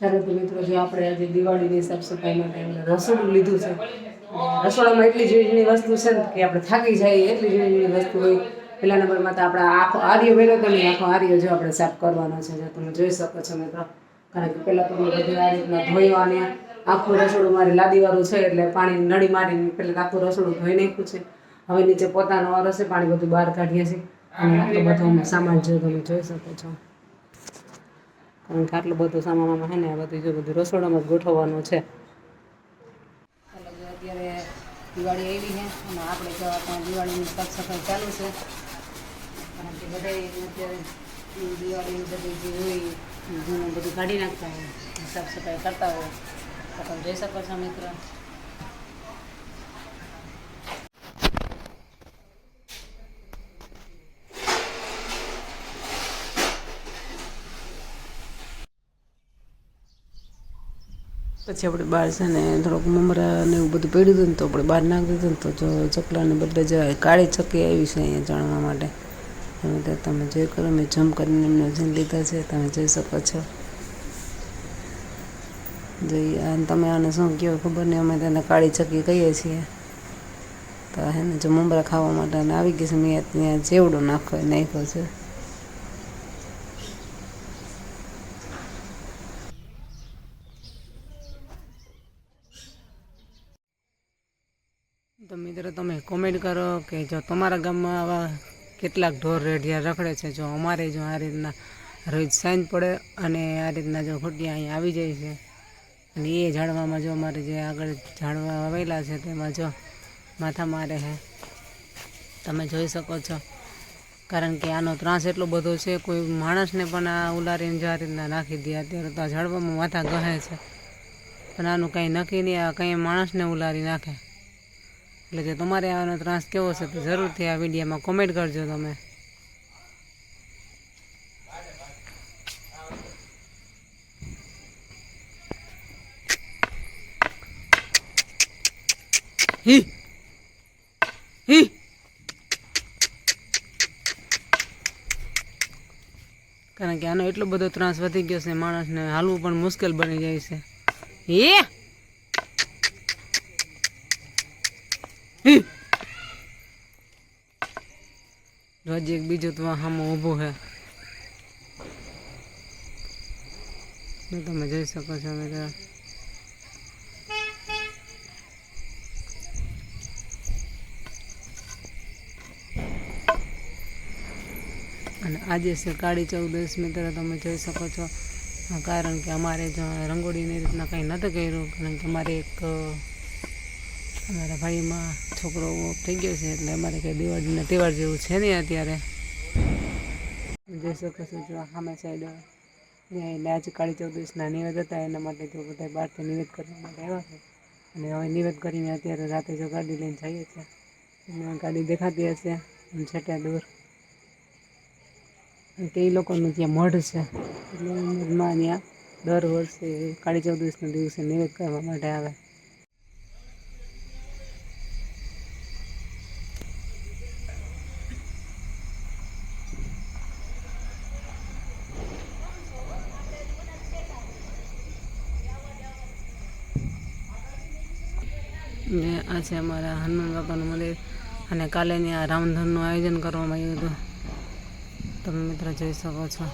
ચાલો તો મિત્રો, જો આપણે આજે દિવાળીની સાફ સફાઈ માટે એમને રસોડું લીધું છે. રસોડામાં એટલી ઝીણી વસ્તુ છે ને કે આપણે થાકી જઈએ, એટલી ઝીણી વસ્તુ હોય. પહેલા નંબરમાં તો આપણે આખો આર્ય વેલો તો નહીં આખો આર્ય જો આપણે સાફ કરવાનો છે, જો તમે જોઈ શકો છો મિત્રો. કારણ કે પહેલાં તો મેં બધું આ રીતના ધોયું આખું રસોડું મારી લાદીવાળું છે, એટલે પાણી નળી મારીને પહેલાં આખું રસોડું ધોઈ નાખ્યું છે. હવે નીચે પોતાનો વારો છે, પાણી બધું બહાર કાઢીએ છીએ. અને આટલો બધો અમે સામાન જો તમે જોઈ શકો છો. કારણ કે આટલું બધું સામાનમાં છે ને બધું જો બધું રસોડામાં જ ગોઠવવાનું છે. અત્યારે દિવાળી આવી છે અને આપણે જો ત્યાં દિવાળીની સાફ સફાઈ ચાલુ છે. કારણ કે બધા અત્યારે દિવાળીની બધી જે હોય જૂનું બધું કાઢી નાખતા હોય સાફ સફાઈ કરતા હોય. તો તમે જોઈ શકો છો, મિત્ર. પછી આપણે બહાર છે ને થોડોક મમરા ને એવું બધું પડ્યું હતું ને તો આપણે બહાર નાખી દીધું તો જો ચકલાને બદલે જ કાળી ચક્કી આવી છે અહીંયા જાણવા માટે. તમે તમે જોઈ કરો, મેં જમ કરીને એમને જીન લીધા છે, તમે જોઈ શકો છો. જોઈએ તમે આને શું કહો, ખબર નહીં, અમે તેને કાળી ચક્કી કહીએ છીએ. તો હે ને, જો મમરા ખાવા માટે આવી ગઈ છે, મેં ત્યાં જેવડો નાખો નાખ્યો છે. તો મિત્રો, તમે કોમેન્ટ કરો કે જો તમારા ગામમાં આવા કેટલાક ઢોર રેઢિયા રખડે છે, જો અમારે જો આ રીતના રોજ સાંજ પડે અને આ રીતના જો ખોટિયા અહીંયા આવી જાય છે. અને એ ઝાડવામાં જો અમારે જે આગળ ઝાડવા આવેલા છે, તેમાં જો માથા મારે છે. તમે જોઈ શકો છો. કારણ કે આનો ત્રાસ એટલો બધો છે, કોઈ માણસને પણ આ ઉલારીને જો આ રીતના નાખી દે, અત્યારે તો આ ઝાડવામાં માથા ગહે છે. પણ આનું કંઈ નક્કી નહીં, આ કંઈ માણસને ઉલારી નાખે. એટલે જો તમારે આનો ત્રાસ કેવો છે તો જરૂરથી આ વિડીયોમાં કોમેન્ટ કરજો તમે. હી! હી! કારણ કે આનો એટલો બધો ત્રાસ વધી ગયો છે, માણસને હાલવું પણ મુશ્કેલ બની જાય છે. હી. રોજ એક બીજું તો હામો ઊભું છે તમે જોઈ શકો છો મિત્રો અને આજે છે કાળી ચૌદશ મિત્રો તમે જોઈ શકો છો કારણ કે અમારે રંગોળીની રીતના કંઈ નહોતું કર્યું કારણ કે અમારે એક અમારા ભાઈમાં છોકરો થઈ ગયો છે એટલે અમારે કંઈ દિવાળીના તહેવાર જેવું છે નહીં અત્યારે. જોઈ શકો છો જો સામે સાઈડ એટલે આજે કાળી ચૌદશના નિવેદ હતા, એના માટે જો બધા બહારથી નિવેદ કરવા માટે આવ્યા છે. અને હવે નિવેદ કરીને અત્યારે રાતે જો ગાડી લઈને જઈએ છીએ. એમાં ગાડી દેખાતી હશે, અને છેટા દૂર. તે લોકોનું ત્યાં મઢ છે. એટલે મઢમાં ત્યાં દર વર્ષે કાળી ચૌદશના દિવસે નિવેદ કરવા માટે આવે. ને આ છે અમારા હનુમાન બાપાનું મંદિર અને કાલે ત્યાં રામધનનું આયોજન કરવામાં આવ્યું હતું. તમે મિત્રો જોઈ શકો છો.